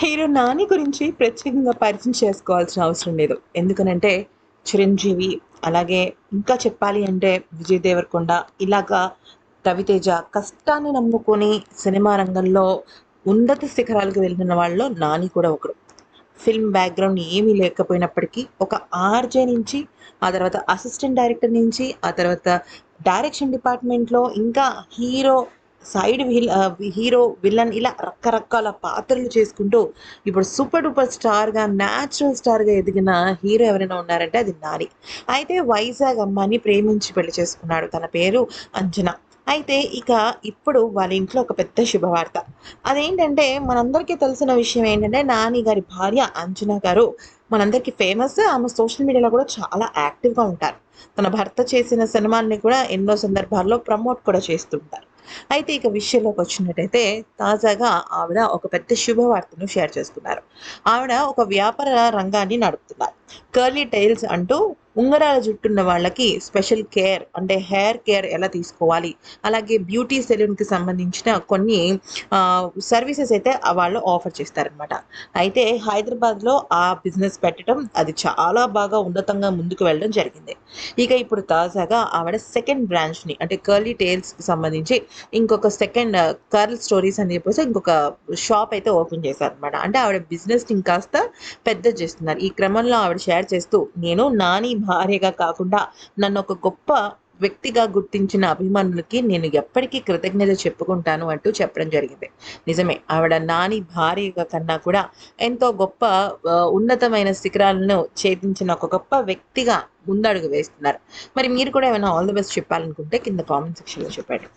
Hero Nani గురించి ప్రత్యేకంగా పరిచయం చేసుకోవాల్సిన అవసరం లేదు. ఎందుకనంటే చిరంజీవి అలాగే ఇంకా చెప్పాలి అంటే విజయ్ దేవరకొండ ఇలాగా రవితేజ కష్టాన్ని నమ్ముకొని సినిమా రంగంలో ఉన్నత శిఖరాలకు వెళ్తున్న వాళ్ళలో నాని కూడా ఒకడు. ఫిల్మ్ బ్యాక్గ్రౌండ్ ఏమీ లేకపోయినప్పటికీ ఒక ఆర్జే నుంచి ఆ తర్వాత అసిస్టెంట్ డైరెక్టర్ నుంచి ఆ తర్వాత డైరెక్షన్ డిపార్ట్మెంట్లో ఇంకా hero side will hero villain ఇలా రకరకాల పాత్రలు చేసుకుంటూ ఇప్పుడు సూపర్ డూపర్ స్టార్గా న్యాచురల్ స్టార్గా ఎదిగిన హీరో ఎవరైనా ఉన్నారంటే అది నాని. అయితే వైజాగ్ అమ్మాయిని ప్రేమించి పెళ్ళి చేసుకున్నాడు. తన పేరు అంజన. అయితే ఇక ఇప్పుడు వాళ్ళ ఇంట్లో ఒక పెద్ద శుభవార్త. అదేంటంటే మనందరికీ తెలిసిన విషయం ఏంటంటే నాని గారి భార్య అంజన గారు మనందరికీ ఫేమస్ ఆమె సోషల్ మీడియాలో కూడా చాలా యాక్టివ్గా ఉంటారు. తన భర్త చేసిన సినిమాల్ని కూడా ఎన్నో సందర్భాల్లో ప్రమోట్ కూడా చేస్తుంటారు. అయితే ఇక విషయంలోకి వచ్చినట్టయితే తాజాగా ఆవిడ ఒక పెద్ద శుభవార్తను షేర్ చేసుకున్నారు. ఆవిడ ఒక వ్యాపార రంగాన్ని నడుపుతున్నారు. కర్లీ టైల్స్ అంటూ ఉంగరాల జుట్టున్న వాళ్ళకి స్పెషల్ కేర్ అంటే హెయిర్ కేర్ ఎలా తీసుకోవాలి? అలాగే బ్యూటీ సెలూన్కి సంబంధించిన కొన్ని సర్వీసెస్ అయితే వాళ్ళు ఆఫర్ చేస్తారనమాట అయితే హైదరాబాద్లో ఆ బిజినెస్ పెట్టడం అది చాలా బాగా ఉన్నతంగా ముందుకు వెళ్ళడం జరిగింది. ఇక ఇప్పుడు తాజాగా ఆవిడ సెకండ్ బ్రాంచ్ని అంటే కర్లీ టైల్స్కి సంబంధించి ఇంకొక సెకండ్ కర్ల్ స్టోరీస్ అని చెప్పేసి ఇంకొక షాప్ అయితే ఓపెన్ చేశారనమాట అంటే ఆవిడ బిజినెస్ని ఇంకాస్త పెద్ద చేస్తున్నారు. ఈ క్రమంలో ఆవిడ షేర్ చేస్తూ నేను నాని భార్యగా కాకుండా నన్ను ఒక గొప్ప వ్యక్తిగా గుర్తించిన అభిమానులకి నేను ఎప్పటికీ కృతజ్ఞత చెప్పుకుంటాను అంటూ చెప్పడం జరిగింది. నిజమే ఆవిడ నాని భార్యగా కన్నా కూడా ఎంతో గొప్ప ఉన్నతమైన శిఖరాలను ఛేదించిన ఒక గొప్ప వ్యక్తిగా ముందడుగు వేస్తున్నారు. మరి మీరు కూడా ఏమైనా ఆల్ ది బెస్ట్ చెప్పాలనుకుంటే కింద కామెంట్ సెక్షన్లో చెప్పండి.